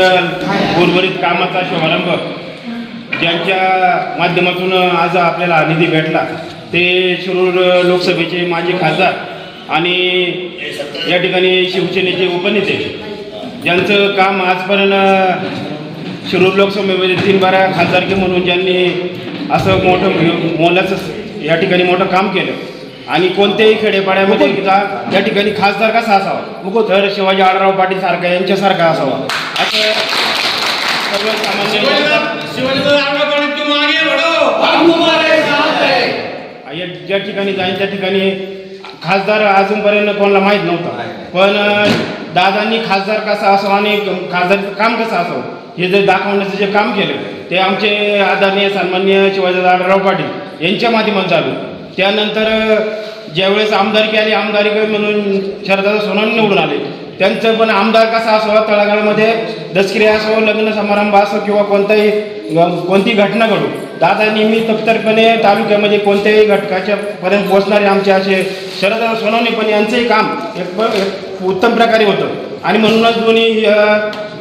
उर्वरित कामाचा शुभारंभ ज्यांच्या माध्यमातून आज आपल्याला निधी भेटला ते शिरूर लोकसभेचे माजी खासदार आणि या ठिकाणी शिवसेनेचे उपनेते ज्यांचं काम आजपर्यंत शिरूर लोकसभेमध्ये तीन बारा खासदारकी म्हणून ज्यांनी असं मोठं मोलाचं या ठिकाणी मोठं काम केलं. आणि कोणत्याही खेडेपाड्यामध्ये या ठिकाणी खासदार कसा असावा? तर शिवाजी आढळराव पाटील सारखा यांच्यासारखा असावा. असं सर्वसामान्य ज्या ठिकाणी जाईन त्या ठिकाणी खासदार अजूनपर्यंत कोणाला माहीत नव्हता. पण दादांनी खासदार कसा असावा आणि खासदारचं काम कसं असावं हे जे दाखवण्याचं जे काम केलं ते आमचे आदरणीय सन्मान्य शिवाजी आढळराव पाटील यांच्या माध्यमातून चालू. त्यानंतर ज्यावेळेस आमदारकी आली आमदारकी म्हणून शरदादा सोनवणे निवडून आले. त्यांचं पण आमदार कसा असावा तळागाळमध्ये दसक्रिया असो लग्न समारंभ असो किंवा कोणताही कोणती घटना घडू दादा नेहमी तप्तरपणे तालुक्यामध्ये कोणत्याही घटकाच्या पर्यंत पोहोचणारे आमचे असे शरद सोनवणे पण यांचंही काम एक उत्तम प्रकारे होतं. आणि म्हणूनच दोन्ही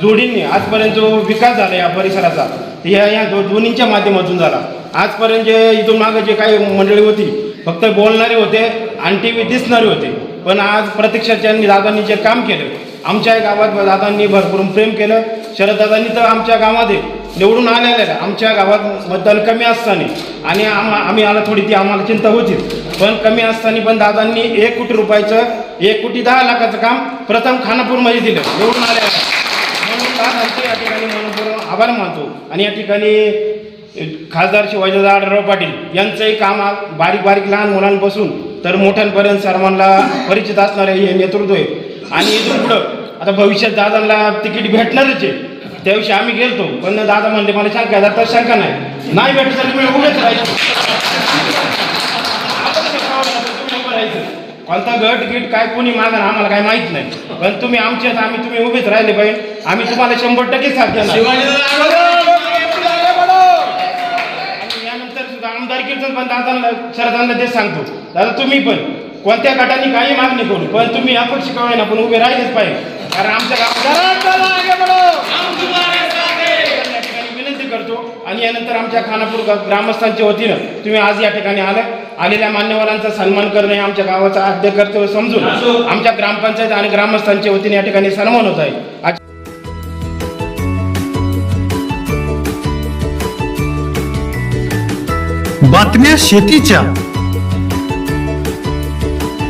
जोडींनी आजपर्यंत जो विकास झाला या परिसराचा या या दो दोन्हींच्या माध्यमातून झाला. आजपर्यंत जे इथून मागं जे काही मंडळी होती फक्त बोलणारे होते आणि टी व्ही दिसणारे होते. पण आज प्रत्यक्षात त्यांनी दादांनी जे काम केलं आमच्या गावात दादांनी भरपूर प्रेम केलं. शरददादांनी तर आमच्या गावात निवडून आलेल्या आमच्या गावात मतदान कमी असताना. आणि आम आम्ही आला थोडी ती आम्हाला चिंता होती. पण कमी असताना पण दादांनी एक कोटी रुपयाचं एक कोटी दहा लाखाचं काम प्रथम खानापूरमध्ये दिलं. निवडून आलेलं म्हणून दादांचे या ठिकाणी मनपूर्वक आभार मानतो. आणि या ठिकाणी खासदार शिवाजी आढळराव पाटील यांचंही काम बारीक बारीक लहान मुलांपासून तर मोठ्यांपर्यंत सर्वांना परिचित असणारे हे नेतृत्व आहे. आणि इथून पुढं. आता भविष्यात दादांना तिकीट भेटणारच आहे. त्याविषयी आम्ही गेलतो पण दादा म्हणले मला शंका आहे. तर शंका नाही. नाही भेटत तर तुम्ही उभेच राहायचं कोणता गट गिट काय कोणी मागा आम्हाला काय माहीत नाही. पण तुम्ही आमच्यात आम्ही तुम्ही उभेच राहिले पाहिजे. आम्ही तुम्हाला शंभर टक्के साथ देणार. आणि यानंतर सुद्धा आमदार कीर्तन पण दादांना शरदांना तेच सांगतो. दादा तुम्ही पण. कोणत्या गटाने काही मागणी करू पण तुम्ही अपक्ष का होईना पण उभे राहिलेच पाहिजे. कारण आमच्या गावात विनंती करतो आणि यानंतर आमच्या खानापूर ग्रामस्थांच्या वतीनं तुम्ही आज या ठिकाणी आलं आलेल्या मान्यवरांचा सन्मान करणे आमच्या गावाचा आद्य कर्तव्य समजून आमच्या ग्रामपंचायत आणि ग्रामस्थांच्या वतीने या ठिकाणी सन्मान होत आहे. बातम्या शेतीच्या.